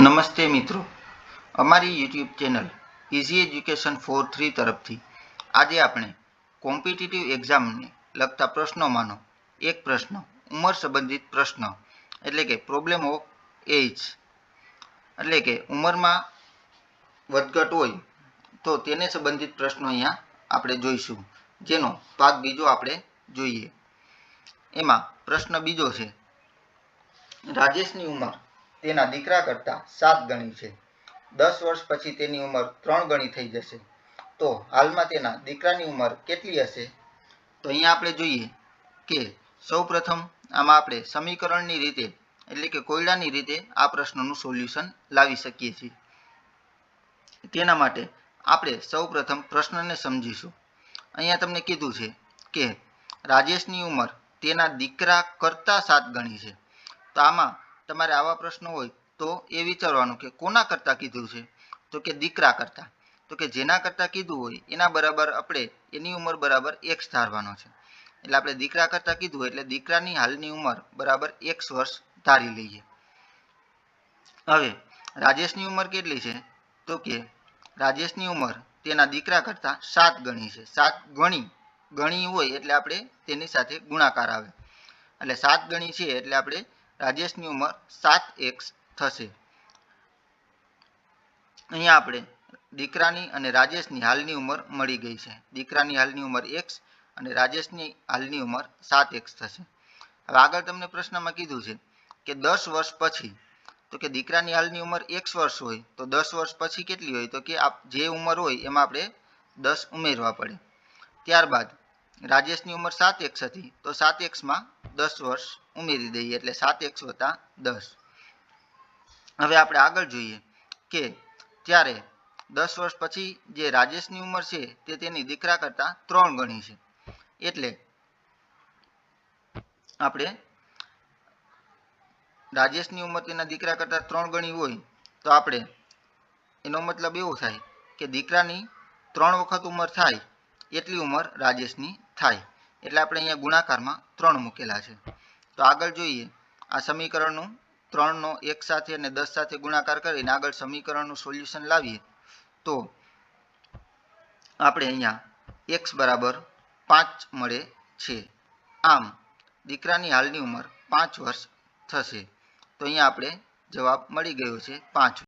નમસ્તે મિત્રો. અમારી YouTube channel Easy Education four three તરફથી આજે આપણે કોમ્પિટિટિવ એક્ઝામને લગતા પ્રશ્નોમાંનો એક પ્રશ્ન, ઉંમર સંબંધિત પ્રશ્ન, એટલે કે પ્રોબ્લેમ ઓફ એજ એટલે કે ઉંમરમાં વધઘટ હોય તો તેને સંબંધિત પ્રશ્નો અહીંયા આપણે જોઈશું. જેનો ભાગ બીજો આપણે જોઈએ. એમાં પ્રશ્ન બીજો છે. રાજેશની ઉંમર તેના દીકરા કરતાં સાત ગણી છે. દસ વર્ષ પછી તેની ઉંમર ત્રણ ગણી થઈ જશે. તો હાલમાં તેના દીકરાની ઉંમર કેટલી હશે? તો અહીંયા આપણે જોઈએ કે સૌપ્રથમ આમાં આપણે સમીકરણની રીતે એટલે કે કોયડાની રીતે આ પ્રશ્નનું સોલ્યુશન લાવી શકીએ છીએ. તેના માટે આપણે સૌપ્રથમ પ્રશ્નને સમજીશું. અહીંયા તમને કીધું છે કે રાજેશની ઉંમર તેના દીકરા કરતાં સાત ગણી છે. તો આમાં તમારે આવા પ્રશ્નો હોય તો એ વિચારવાનું કે કોના કરતાં કીધું છે? તો કે દીકરા કરતાં. તો કે જેના કરતાં કીધું હોય એના બરાબર આપણે એની ઉંમર બરાબર એક્સ ધારવાનો છે. એટલે આપણે દીકરા કરતાં કીધું એટલે દીકરાની હાલની ઉંમર બરાબર એક્સ વર્ષ ધારી લઈએ. હવે, રાજેશની ઉંમર કેટલી છે? તો કે, રાજેશની ઉંમર તેના દીકરા કરતાં સાત ગણી છે. સાત ગણી ગણી હોય એટલે આપણે તેની સાથે ગુણાકાર આવે. એટલે સાત ગણી છે એટલે આપણે રાજેશની ઉંમર સાત એક્સ થશે. અહીંયા આપણે દીકરાની અને રાજેશની હાલની ઉંમર મળી ગઈ છે. દીકરાની હાલની ઉંમર એક્સ અને રાજેશની હાલની ઉંમર સાત એક્સ થશે. હવે આગળ તમને પ્રશ્નમાં કીધું છે કે દસ વર્ષ પછી, તો કે દીકરાની હાલની ઉંમર એક વર્ષ હોય, તો દસ વર્ષ પછી કેટલી હોય? તો કે આપ જે ઉંમર હોય એમાં આપણે દસ ઉમેરવા પડે. ત્યારબાદ, રાજેશની ઉંમર સાત એક્સ હતી, તો સાત એક્સમાં દસ વર્ષ ઉમેરી દઈએ, એટલે સાત એક્સ વત્તા દસ. હવે આપણે આગળ જોઈએ કે ત્યારે દસ વર્ષ પછી જે રાજેશની ઉંમર છે, તે તેની દીકરા કરતાં ત્રણ ગણી છે. એટલે આપણે રાજેશની ઉંમર તેના દીકરા કરતાં ત્રણ ગણી હોય, તો આપણે એનો મતલબ એવો થાય કે દીકરાની ત્રણ વખત ઉંમર થાય, એટલી ઉંમર રાજેશની થાય. એટલે આપણે અહીંયા ગુણાકારમાં ત્રણ મૂકેલા છે. તો આગળ જોઈએ, આ સમીકરણનું ત્રણનો એક સાથે અને દસ સાથે ગુણાકાર કરીને આગળ સમીકરણનું સોલ્યુશન લાવીએ, તો આપણે અહીંયા એક્સ બરાબર પાંચ મળે છે. આમ, દીકરાની હાલની ઉંમર પાંચ વર્ષ થશે. તો અહીંયા આપણે જવાબ મળી ગયો છે પાંચ